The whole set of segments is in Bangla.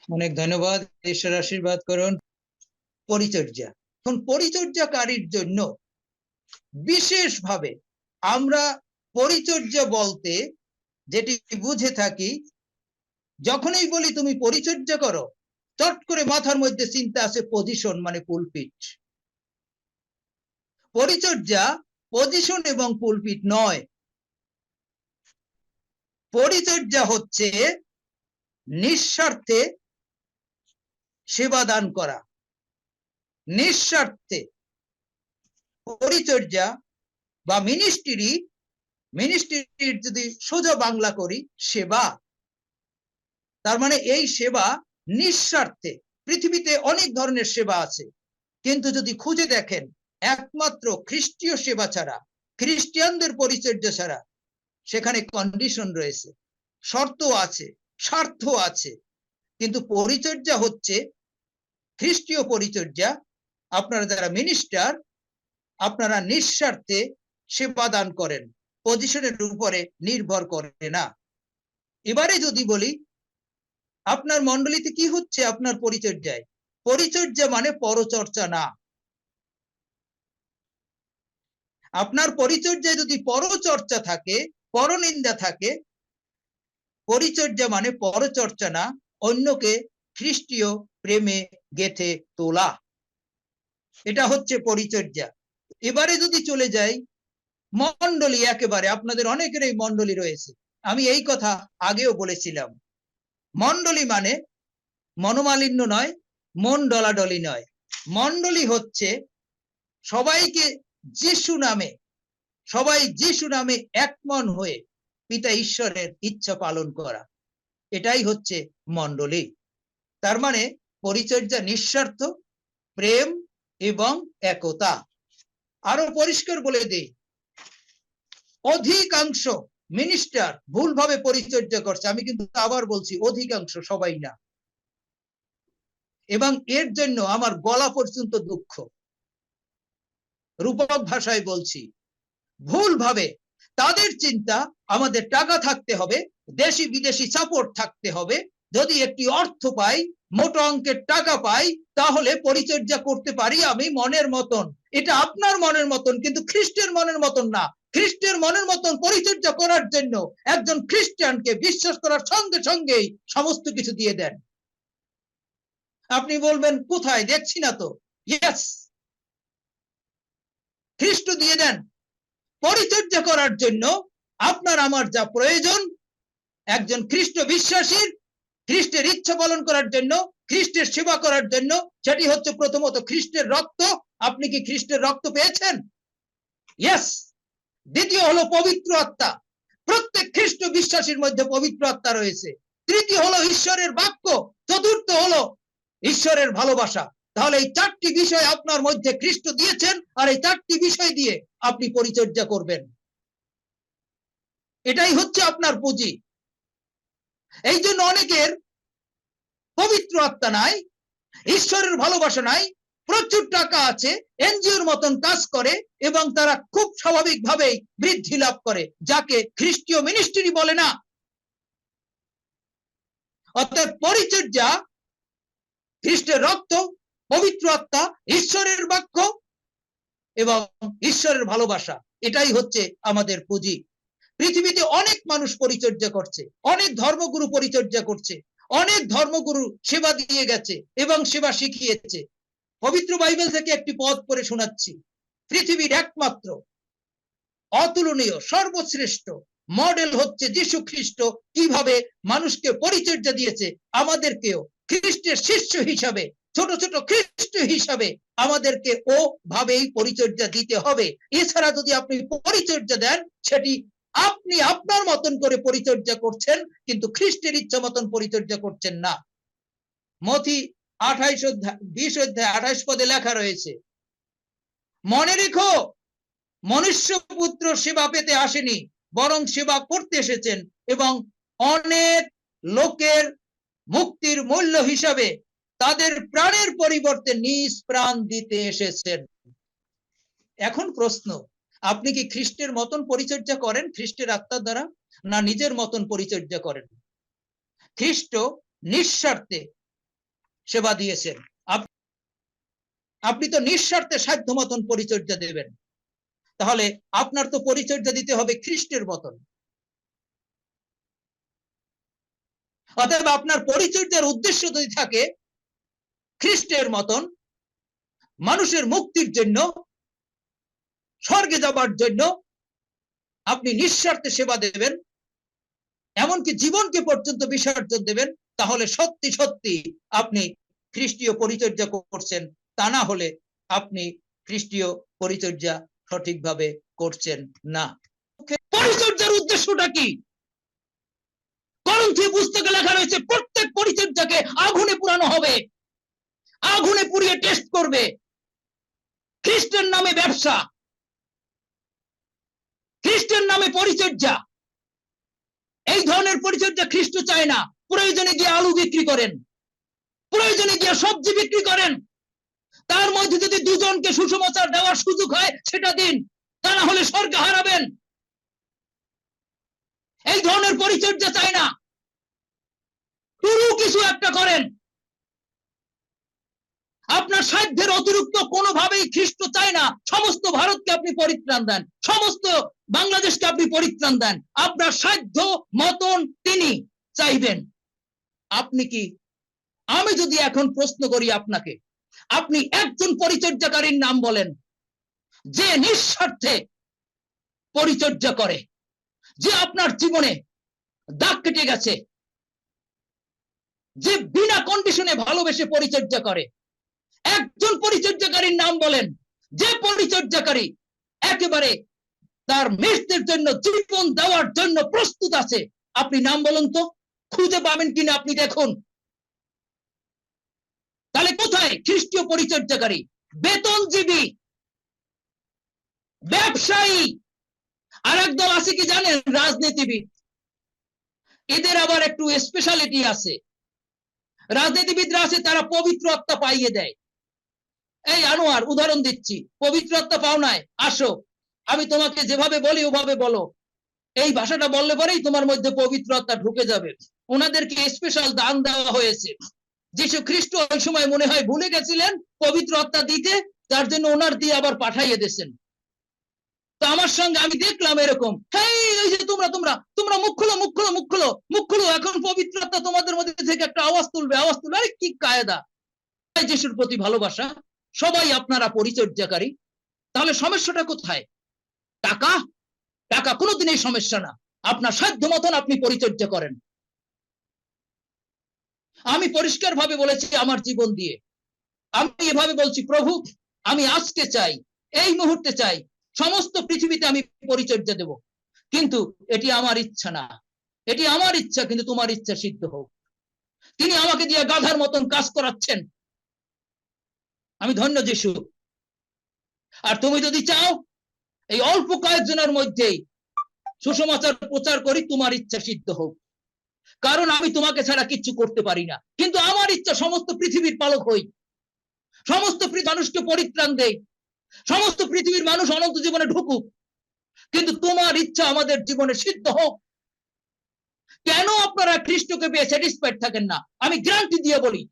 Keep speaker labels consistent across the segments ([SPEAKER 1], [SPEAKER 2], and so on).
[SPEAKER 1] অনেক ধন্যবাদ ঈশ্বর আশীর্বাদ করুন। পরিচর্যা। এখন পরিচর্যাকারীর জন্য বিশেষভাবে আমরা পরিচর্যা বলতে যেটি বুঝে থাকি, যখনই বলি তুমি পরিচর্যা করো, চট করে মাথার মধ্যে চিন্তা আছে পজিশন মানে পুলপিট পরিচর্যা পজিশন এবং পুলপিট নয়। পরিচর্যা হচ্ছে নিঃস্বার্থে সেবা দান করা। নিঃস্বার্থে পরিচর্যা বা মিনিস্ট্রি মিনিস্ট্রির যদি সোজা বাংলা করি, সেবা। তার মানে এই সেবা নিঃস্বার্থে। পৃথিবীতে অনেক ধরনের সেবা আছে। কিন্তু যদি খুঁজে দেখেন, একমাত্র খ্রিস্টীয় সেবা ছাড়া খ্রিস্টিয়ানদের পরিচর্যা ছাড়া, সেখানে কন্ডিশন রয়েছে। শর্ত আছে স্বার্থ আছে। কিন্তু পরিচর্যা হচ্ছে খ্রিস্টীয় পরিচর্যা, আপনারা যারা মিনিস্টার আপনারা নিঃস্বার্থে সেবা দান করেন পজিশনের উপরে নির্ভর করে না। এবারে যদি বলি, আপনার মন্ডলীতে কি হচ্ছে আপনার পরিচর্যায়? পরিচর্যা মানে পরচর্চা না। আপনার পরিচর্যায় যদি পরচর্চা থাকে, পরনিন্দা থাকে, পরিচর্যা মানে পরচর্চা না, অন্যকে খ্রিস্টীয় প্রেমে গেথে তোলা। এটা হচ্ছে পরিচর্যা। এবারে যদি চলে যাই মন্ডলী একেবারে, আপনাদের অনেকেরই মন্ডলী রয়েছে। আমি এই কথা আগেও বলেছিলাম। মন্ডলী মানে মনোমালিন্য নয়, মন ডলাডলি নয়। মন্ডলী হচ্ছে সবাইকে যিশু নামে, সবাই যিশু নামে একমন হয়ে পিতা ঈশ্বরের ইচ্ছা পালন করা। এটাই হচ্ছে মন্ডলী তার মানে পরিচর্যা নিঃস্বার্থ, প্রেম এবং একতা। আরও পরিষ্কার বলে দেই, অধিকাংশ মিনিস্টার ভুলভাবে পরিচর্যা করছে। আমি কিন্তু আবার বলছি, অধিকাংশ, সবাই না। এবং এর জন্য আমার গলা পর্যন্ত দুঃখ। রূপক ভাষায় বলছি, ভুলভাবে তাদের চিন্তা, আমাদের টাকা থাকতে হবে দেশি বিদেশি সাপোর্ট থাকতে হবে। যদি একটি অর্থ পাই মোটা অঙ্কের টাকা পাই, তাহলে পরিচর্যা করতে পারি আমি মনের মতন। এটা আপনার মনের মতন, কিন্তু খ্রিস্টের মনের মতন না। খ্রিস্টের মনের মতন পরিচর্যা করার জন্য একজন খ্রিস্টানকে বিশ্বাস করার সঙ্গে সঙ্গেই সমস্ত কিছু দিয়ে দেন। আপনি বলবেন, কোথায়? দেখছি না তো। ইয়েস খ্রিস্ট দিয়ে দেন। পরিচর্যা করার জন্য আপনার আমার যা প্রয়োজন, একজন খ্রিস্ট বিশ্বাসীর খ্রিস্টের ইচ্ছা পালন করার জন্য, খ্রিস্টের সেবা করার জন্য, সেটি হচ্ছে প্রথমত খ্রিস্টের রক্ত। আপনি কি খ্রিস্টের রক্ত পেয়েছেন? দ্বিতীয় হলো পবিত্র আত্মা। প্রত্যেক খ্রিস্ট বিশ্বাসীর মধ্যে পবিত্র আত্মা রয়েছে। তৃতীয় হলো ঈশ্বরের বাক্য। চতুর্থ হলো ঈশ্বরের ভালোবাসা। তাহলে এই চারটি বিষয় আপনার মধ্যে খ্রিস্ট দিয়েছেন, আর এই চারটি বিষয় দিয়ে আপনি পরিচর্যা করবেন। এটাই হচ্ছে আপনার পুঁজি। এই জন্য অনেকের পবিত্র আত্মা নাই, ঈশ্বরের ভালোবাসা নাই, প্রচুর টাকা আছে, এনজিওর মতন কাজ করে এবং তারা খুব স্বাভাবিকভাবেই বৃদ্ধি লাভ করে, যাকে খ্রিস্টীয় মিনিস্ট্রি বলে না। অর্থাৎ পরিচর্যা, খ্রিস্টের রক্ত, পবিত্র আত্মা, ঈশ্বরের বাক্য এবং ঈশ্বরের ভালোবাসা, এটাই হচ্ছে আমাদের পুঁজি। পৃথিবীতে অনেক মানুষ পরিচর্যা করছে, অনেক ধর্মগুরু পরিচর্যা করছে, অনেক ধর্মগুরু সেবা দিয়ে গেছে এবং সেবা শিখিয়েছে। পবিত্র বাইবেল থেকে একটি পদ পড়ে শোনাচ্ছি। পৃথিবীর একমাত্র অতুলনীয়, সর্বশ্রেষ্ঠ মডেল হচ্ছে যীশু খ্রিস্ট কীভাবে মানুষকে পরিচর্যা দিয়েছে, আমাদেরকেও খ্রিস্টের শিষ্য হিসাবে, ছোট ছোট খ্রিস্ট হিসাবে আমাদেরকে ও ভাবেই পরিচর্যা দিতে হবে। এছাড়া যদি আপনি পরিচর্যা দেন, সেটি আপনি আপনার মতন করে পরিচর্যা করছেন, কিন্তু খ্রিস্টের ইচ্ছা মতন পরিচর্যা করছেন না। মথি আঠাইশ অধ্যায়, বিশ অধ্যায়, আঠাইশ পদে লেখা রয়েছে, মনে রেখো, মনুষ্য পুত্র সেবা পেতে আসেনি, বরং সেবা করতে এসেছেন এবং অনেক লোকের মুক্তির মূল্য হিসাবে তাদের প্রাণের পরিবর্তে নিজ প্রাণ দিতে এসেছেন। এখন প্রশ্ন আপনি কি খ্রিস্টের মতন পরিচর্যা করেন? খ্রিস্টের আত্মার দ্বারা? না নিজের মতন পরিচর্যা করেন? খ্রিস্ট নিঃস্বার্থে সেবা দিয়েছেন। আপনি তো নিঃস্বার্থে সাধ্য মতন পরিচর্যা দেবেন। তাহলে আপনার তো পরিচর্যা দিতে হবে খ্রিস্টের মতন। অতএব আপনার পরিচর্যার উদ্দেশ্য যদি থাকে, খ্রিস্টের মতন মানুষের মুক্তির জন্য স্বর্গে যাবার জন্য আপনি নিঃস্বার্থে সেবা দেবেন, এমনকি জীবনকে পর্যন্ত বিসর্জন দেবেন, তাহলে সত্যি সত্যি আপনি খ্রিস্টীয় পরিচর্যা করছেন, তা না হলে আপনি খ্রিস্টীয় পরিচর্যা সঠিকভাবে করছেন না। পরিচর্যার উদ্দেশ্যটা কি? করন্থী পুস্তকে লেখা রয়েছে, প্রত্যেক পরিচর্যাকে আগুনে পুরানো হবে, আগুনে পুড়িয়ে টেস্ট করবে। খ্রিস্টের নামে ব্যবসা খ্রিস্টের নামে পরিচর্যা। এই ধরনের পরিচর্যা খ্রিস্ট চায় না। প্রয়োজনে গিয়ে আলু বিক্রি করেন। প্রয়োজনে গিয়ে সবজি বিক্রি করেন। তার মধ্যে যদি দুজনকে সুসমাচার দেওয়ার সুযোগ হয়, সেটা দিন। তা না হলে স্বর্গে হারাবেন। এই ধরনের পরিচর্যা চায় না। পুরো কিছু একটা করেন। আপনার সাধ্যের অতিরিক্ত কোনোভাবেই খ্রিস্ট চায় না। সমস্ত ভারতকে আপনি পরিত্রাণ দেন। সমস্ত বাংলাদেশকে আপনি পরিত্রাণ দেন। আপনার সাধ্য মতন তিনি চাইবেন। আপনি কি, আমি যদি এখন প্রশ্ন করি আপনাকে, আপনি একজন পরিচর্যাকারীর নাম বলেন, যে নিঃস্বার্থে পরিচর্যা করে, যে আপনার জীবনে দাগ কেটে গেছে, যে বিনা কন্ডিশনে ভালোবেসে পরিচর্যা করে, একজন পরিচর্যাকারীর নাম বলেন, যে পরিচর্যাকারী একেবারে তার মেষদের জন্য জীবন দেওয়ার জন্য প্রস্তুত আছে। আপনি নাম বলুন তো, খুঁজে পাবেন কিনা আপনি দেখুন। তাহলে কোথায় খ্রিস্টীয় পরিচর্যাকারী? বেতনজীবী, ব্যবসায়ী। আর একদল আছে কি জানেন? রাজনীতিবিদ। এদের আবার একটু স্পেশালিটি আছে। রাজনীতিবিদরা আছে, তারা পবিত্র আত্মা পাইয়ে দেয়। এই আনোয়ার, উদাহরণ দিচ্ছি। পবিত্র আত্মা পাও নাই, আসো। আমি তোমাকে যেভাবে বলি, ওভাবে বলো। এই ভাষাটা বললে পরেই তোমার মধ্যে পবিত্র আত্মা ঢুকে যাবে। ওনাদেরকে স্পেশাল দান দেওয়া হয়েছে। যিশু খ্রিস্ট ওই সময় মনে হয় ভুলে গেছিলেন পবিত্র আত্মা দিতে তার জন্য ওনার দিয়ে আবার পাঠাইয়ে দিয়েছেন। তো আমার সঙ্গে আমি দেখলাম এরকম। এই যে তোমরা তোমরা তোমরা মুখ খুলো মুখ খুলো মুখ খুলো মুখ খুলো, এখন পবিত্রতা তোমাদের মধ্যে থেকে একটা আওয়াজ তুলবে আওয়াজ তুলবে। আরে কি কায়দা। যিশুর প্রতি ভালোবাসা। সবাই আপনারা পরিচর্যাকারী। তাহলে সমস্যাটা কোথায়? টাকা টাকা কোনোদিনই সমস্যা না। আপনার সাধ্য মতন আপনি পরিচর্যা করেন। আমি পরিষ্কার ভাবে বলেছি আমার জীবন দিয়ে। আমি এভাবে বলছি, প্রভু, আমি আজকে চাই, এই মুহূর্তে চাই, সমস্ত পৃথিবীতে আমি পরিচর্যা দেব। কিন্তু এটি আমার ইচ্ছা না। এটি আমার ইচ্ছা, কিন্তু তোমার ইচ্ছা সিদ্ধ হোক। তিনি আমাকে দিয়ে গাধার মতন কাজ করাচ্ছেন। আমি ধন্য যিশু। আর তুমি যদি চাও এই অল্প কয়েকজনের মধ্যেই সুসমাচার প্রচার করি, তোমার ইচ্ছা সিদ্ধ হোক। কারণ আমি তোমাকে ছাড়া কিচ্ছু করতে পারি না। কিন্তু আমার ইচ্ছা সমস্ত পৃথিবীর পালক হই। সমস্ত মানুষকে পরিত্রাণ দেই। সমস্ত পৃথিবীর মানুষ অনন্ত জীবনে ঢুকুক। কিন্তু তোমার ইচ্ছা আমাদের জীবনে সিদ্ধ হোক। কেন আপনারা খ্রিস্টকে পেয়ে স্যাটিসফাইড থাকেন না? আমি গ্যারান্টি দিয়ে বলি।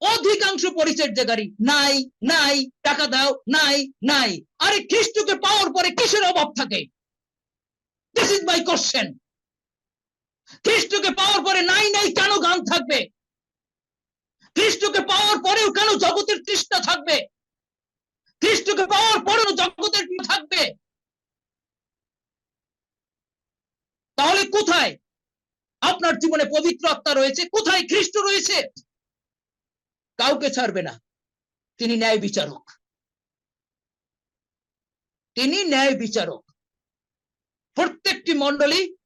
[SPEAKER 1] অধিকাংশ পরিচর্যাকারী নাই নাই, টাকা দাও, নাই নাই। আরে খ্রিস্টকে পাওয়ার পরে কিসের অভাব থাকে? দিস ইজ মাই কোশ্চেন খ্রিস্টকে পাওয়ার পরে নাই নাই কেন গান থাকবে? খ্রিস্টকে পাওয়ার পরেও কেন জগতের তৃষ্ণা থাকবে? খ্রিস্টকে পাওয়ার পরেও জগতের থাকবে? তাহলে কোথায়? আপনার জীবনে পবিত্র আত্মা রয়েছে। কোথায় খ্রিস্ট রয়েছে? কাউকে ছাড়বে না। তিনি ন্যায় বিচারক। তিনি ন্যায় বিচারক। প্রত্যেকটি মন্ডলী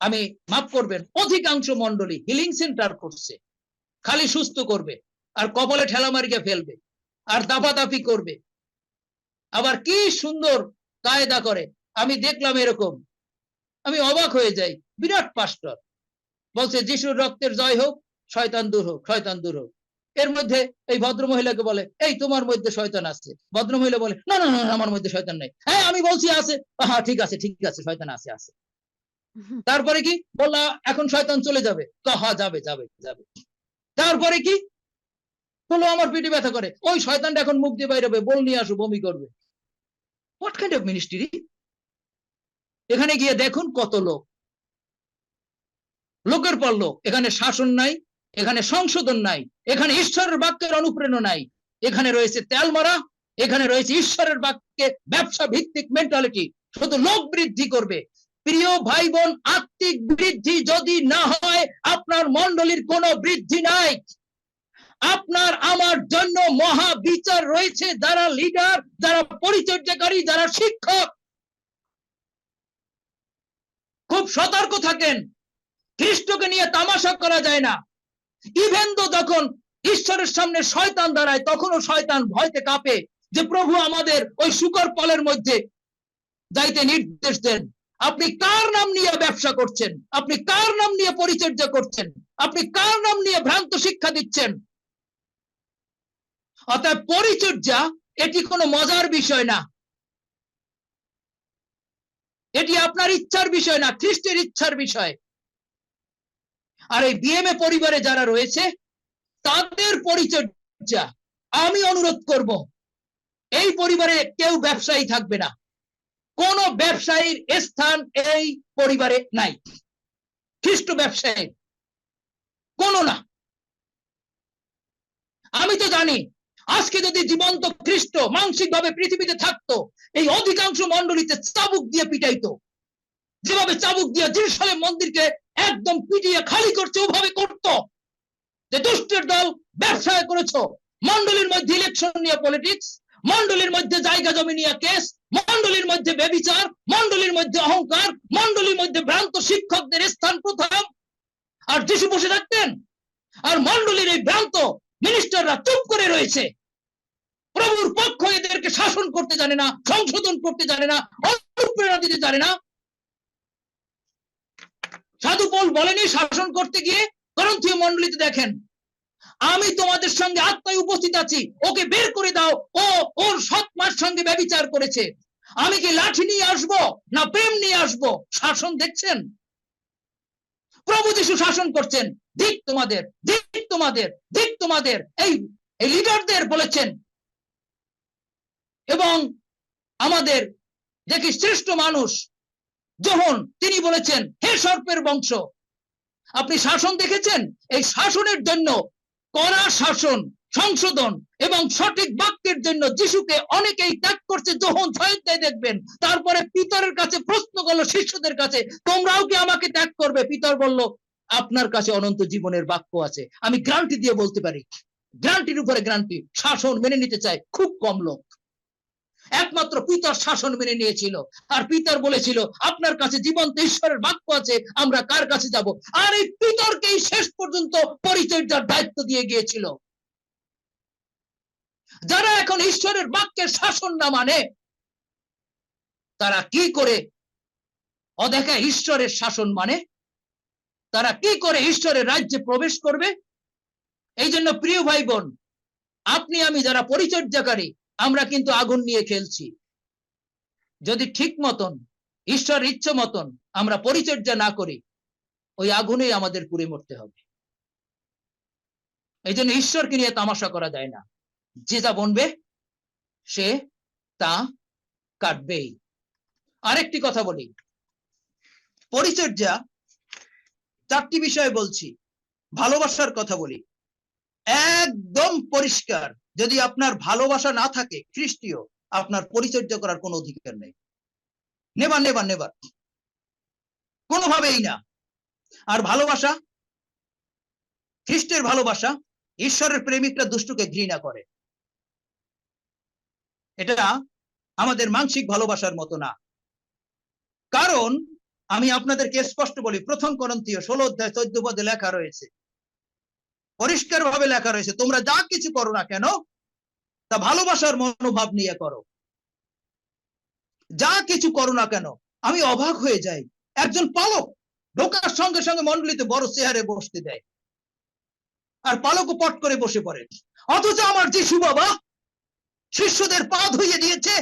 [SPEAKER 1] আমি মাফ করবেন, অধিকাংশ মন্ডলী হিলিং সেন্টার করছে। খালি সুস্থ করবে, আর কপালে ঠেলা মারিয়ে ফেলবে, আর দাপাদাপি করবে। আবার কি সুন্দর কায়দা করে। আমি দেখলাম এরকম। আমি অবাক হয়ে যাই। বিরাট পাস্টর। বলছে, যিশুর রক্তের জয় হোক, শয়তান দূর হোক, শয়তান দূর হোক। এর মধ্যে এই ভদ্র মহিলাকে বলে এই তোমার মধ্যে শয়তান আছে। ভদ্র মহিলা বলে না না না আমার মধ্যে শয়তান নাই। হ্যাঁ আমি বলছি আছে। হ্যাঁ ঠিক আছে ঠিক আছে শয়তান আছে আছে। তারপরে কি? বললা এখন শয়তান চলে যাবে। তো হ্যাঁ যাবে যাবে যাবে। তারপরে কি? হলো আমার পিঠে ব্যথা করে। ওই শয়তানটা এখন মুখ দিয়ে বাইরে হবে বল নিয়ে আসো বমি করবে। হোয়াট কাইন্ড অফ মিনিস্ট্রি এখানে গিয়ে দেখুন কত লোক। লোকের পর লোক এখানে শাসন নাই এখানে সংশোধন নাই, এখানে ঈশ্বরের বাক্যের অনুপ্রেরণা নাই, এখানে রয়েছে তেল মারা, এখানে রয়েছে ঈশ্বরের বাক্যে ব্যবসা ভিত্তিক মেন্টালিটি শুধু লোক বৃদ্ধি করবে। প্রিয় ভাই বোন আত্মিক বৃদ্ধি যদি না হয়, আপনার মন্ডলীর কোনো বৃদ্ধি নাই। আপনার, আমার জন্য মহা বিচার রয়েছে যারা লিডার যারা পরিচর্যাকারী, যারা শিক্ষক। খুব সতর্ক থাকেন। খ্রিস্টকে নিয়ে তামাশা করা যায় না। ইভেন তো যখন ঈশ্বরের সামনে শয়তান দাঁড়ায়, তখনও শয়তান ভয়তে কাঁপে যে প্রভু আমাদের ওই শুকর ফলের মধ্যে যাইতে নির্দেশ দেন। আপনি কার নাম নিয়ে ব্যবসা করছেন? আপনি কার নাম নিয়ে পরিচর্যা করছেন? আপনি কার নাম নিয়ে ভ্রান্ত শিক্ষা দিচ্ছেন? অর্থাৎ পরিচর্যা, এটি কোনো মজার বিষয় না। এটি আপনার ইচ্ছার বিষয় না, খ্রিস্টের ইচ্ছার বিষয়। আর এই বিএমএ পরিবারে যারা রয়েছে, তাদের পরিচর্যা আমি অনুরোধ করব, এই পরিবারে কেউ ব্যবসায়ী থাকবে না। কোন ব্যবসায়ীর স্থান এই পরিবারে নাই। খ্রিস্ট ব্যবসায়ী, কোন না। আমি তো জানি, আজকে যদি জীবন্ত খ্রিস্ট মানসিক ভাবে পৃথিবীতে থাকতো, এই অধিকাংশ মন্ডলীতে চাবুক দিয়ে পিটাইতো। যেভাবে চাবুক দিয়ে জিরুসালেম মন্দিরকে একদম পিটিয়ে খালি করছে, ওভাবে করত। যে দুষ্টের দল ব্যবসায় করেছ মন্ডলীর মধ্যে ইলেকশন নিয়ে পলিটিক্স মন্ডলীর মধ্যে জায়গা জমি নিয়ে কেস মন্ডলীর মধ্যে বেবিচার মন্ডলীর মধ্যে অহংকার মন্ডলীর মধ্যে ভ্রান্ত শিক্ষকদের স্থান প্রথম। আর যিশু বসে থাকতেন, আর মন্ডলীর এই ভ্রান্ত মিনিস্টাররা চুপ করে রয়েছে। প্রভুর পক্ষ এদেরকে শাসন করতে জানে না, সংশোধন করতে জানে না, অনুপ্রেরণা দিতে জানে না। সাধু পৌল বলেনি শাসন করতে গিয়ে? করন্থীয় মন্ডলীতে দেখেন। আমি তোমাদের সঙ্গে আত্মায় উপস্থিত আছি। ওকে বের করে দাও। ও, ওর সৎ মার সঙ্গে ব্যবিচার করেছে। আমি কি লাঠি নিয়ে আসব না প্রেম নিয়ে আসব? শাসন দেখছেন? প্রভু যিশু শাসন করছেন। দিক তোমাদের দিক তোমাদের দিক তোমাদের। এই এই লিডারদের বলেছেন। এবং আমাদের দেখি শ্রেষ্ঠ মানুষ যখন তিনি বলেছেন, হে সর্পের বংশ, আপনি শাসন দেখেছেন? এই শাসনের জন্য কড়া শাসন, সংশোধন এবং সঠিক বাক্যের জন্য যিশুকে অনেকেই ত্যাগ করছে। যখন ছয়তায় দেখবেন, তারপরে পিতরের কাছে প্রশ্ন করল শিষ্যদের কাছে, তোমরাও কি আমাকে ত্যাগ করবে? পিতর বলল, আপনার কাছে অনন্ত জীবনের বাক্য আছে। আমি গ্রান্টি দিয়ে বলতে পারি। গ্রান্টির উপরে গ্রান্টি, শাসন মেনে নিতে চায় খুব কম লোক। একমাত্র পিতার শাসন মেনে নিয়েছিল। আর পিতার বলেছিল, আপনার কাছে জীবন্ত ঈশ্বরের বাক্য আছে, আমরা কার কাছে যাব? আর এই পিতরকেই শেষ পর্যন্ত পরিচর্যার দায়িত্ব দিয়ে গিয়েছিল। যারা এখন ঈশ্বরের বাক্যের শাসন না মানে তারা কি করে অদেখা ঈশ্বরের শাসন মানে? তারা কি করে ঈশ্বরের রাজ্যে প্রবেশ করবে? এই জন্য প্রিয় ভাই বোন, আপনি আমি যারা পরিচর্যাকারী আমরা কিন্তু আগুন নিয়ে খেলছি। যদি ঠিক মতন, ঈশ্বর ইচ্ছে মতন আমরা পরিচর্যা না করি, ওই আগুনেই আমাদের পুড়ে মরতে হবে। এই জন্য ঈশ্বরকে নিয়ে তামাশা করা যায় না। যে যা বনবে, সে তা কাটবেই। আরেকটি কথা বলি। পরিচর্যা চারটি বিষয়ে বলছি। ভালোবাসার কথা বলি। একদম পরিষ্কার। যদি আপনার ভালোবাসা না থাকে খ্রিস্টীয়, আপনার পরিচর্যা করার কোনো অধিকার নেই। নেবার নেবার নেবার কোনোভাবেই না। আর ভালোবাসা? খ্রিস্টের ভালোবাসা ঈশ্বরের প্রেমিকরা দুষ্টুকে ঘৃণা করে। এটা আমাদের মানসিক ভালোবাসার মতো না। কারণ আমি আপনাদেরকে স্পষ্ট বলি, প্রথম করন্তীয় ষোলো অধ্যায় চোদ্দ পদে লেখা রয়েছে পরিষ্কার ভাবে লেখা রয়েছে, তোমরা যা কিছু করো না কেন, তা ভালোবাসার মনোভাব নিয়ে করো। যা কিছু করো না কেন, আমি অবাক হয়ে যাই। একজন পালক ঢোকার সঙ্গে সঙ্গে মন্ডলিতে বড় চেহারে বসতে দেয় আর পালকও পট করে বসে পড়ে। অথচ আমার যিশু বাবা শিষ্যদের পা ধুইয়ে দিয়েছে,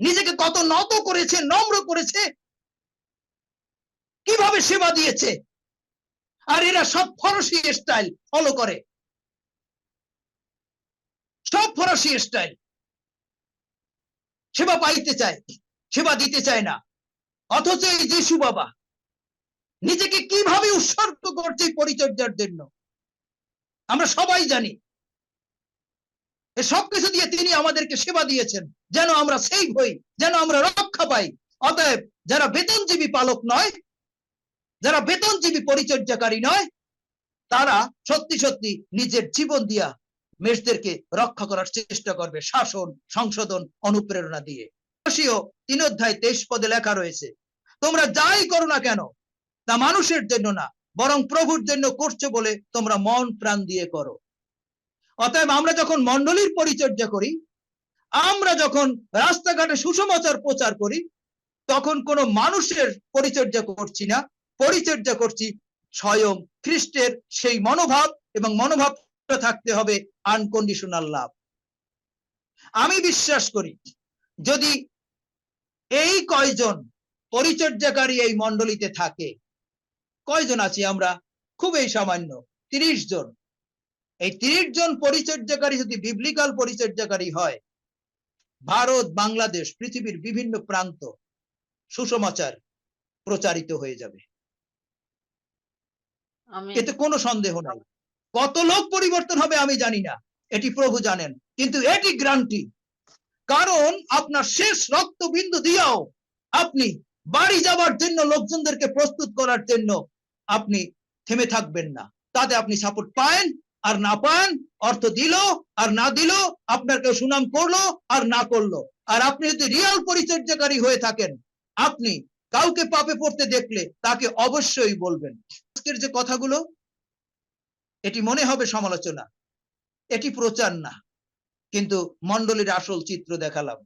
[SPEAKER 1] নিজেকে কত নত করেছে, নম্র করেছে, কীভাবে সেবা দিয়েছে আর এরা সব ফরসি স্টাইল ফলো করে। সব ফরাসি স্টাইল সেবা পাইতে চায়, সেবা দিতে চায় না। অথচ এই যিশু বাবা নিজেকে কীভাবে উৎসর্গ করছে পরিচর্যার জন্য? আমরা সবাই জানি। সবকিছু দিয়ে তিনি আমাদেরকে সেবা দিয়েছেন, যেন আমরা সেই হই, যেন আমরা রক্ষা পাই। অতএব যারা বেতনজীবী পালক নয় যারা বেতনজীবী পরিচর্যাকারী নয়, তারা সত্যি সত্যি নিজের জীবন দিয়া মেষদেরকে রক্ষা করার চেষ্টা করবে শাসন, সংশোধন, অনুপ্রেরণা দিয়ে। তিন অধ্যায় তেইশ পদে লেখা রয়েছে, তোমরা যাই করো না কেন, তা মানুষের জন্য না, বরং প্রভুর জন্য করছ বলে তোমরা মন প্রাণ দিয়ে করো। অতএব আমরা যখন মণ্ডলীর পরিচর্যা করি, আমরা যখন রাস্তাঘাটে সুসমাচার প্রচার করি, তখন কোনো মানুষের পরিচর্যা করছি না পরিচর্যা করছি স্বয়ং খ্রিস্টের সেই মনোভাব এবং মনোভাব থাকতে হবে আনকন্ডিশনাল লাভ আমি বিশ্বাস করি, যদি এই কয়জন পরিচর্যাকারী এই মণ্ডলীতে থাকে, কয়জন আছি আমরা? খুবই সামান্য, তিরিশ জন। এই তিরিশ জন পরিচর্যাকারী যদি বিবলিকাল পরিচর্যাকারী হয়, ভারত, বাংলাদেশ, পৃথিবীর বিভিন্ন প্রান্ত সুসমাচার প্রচারিত হয়ে যাবে। এতে কোনো সন্দেহ নাই। কত লোক পরিবর্তন হবে আমি জানি না। এটি প্রভু জানেন। কিন্তু এটি গ্রান্টি কারণ আপনার শেষ রক্তবিন্দু দিয়েও আপনি বাড়ি যাবার জন্য লোকজনদেরকে প্রস্তুত করার জন্য আপনি থেমে থাকবেন না। তাতে আপনি সাপোর্ট পান আর না পান, অর্থ দিল আর না দিল, আপনার কেউ সুনাম করল আর না করল। আর আপনি যদি রিয়াল পরিচর্যাকারী হয়ে থাকেন, আপনি কাউকে পাপে পড়তে দেখলে তাকে অবশ্যই বলবেন। আজকের যে কথাগুলো, এটি মনে হবে সমালোচনা, এটি প্রচার না। কিন্তু মন্ডলীর আসল চিত্র দেখালাম।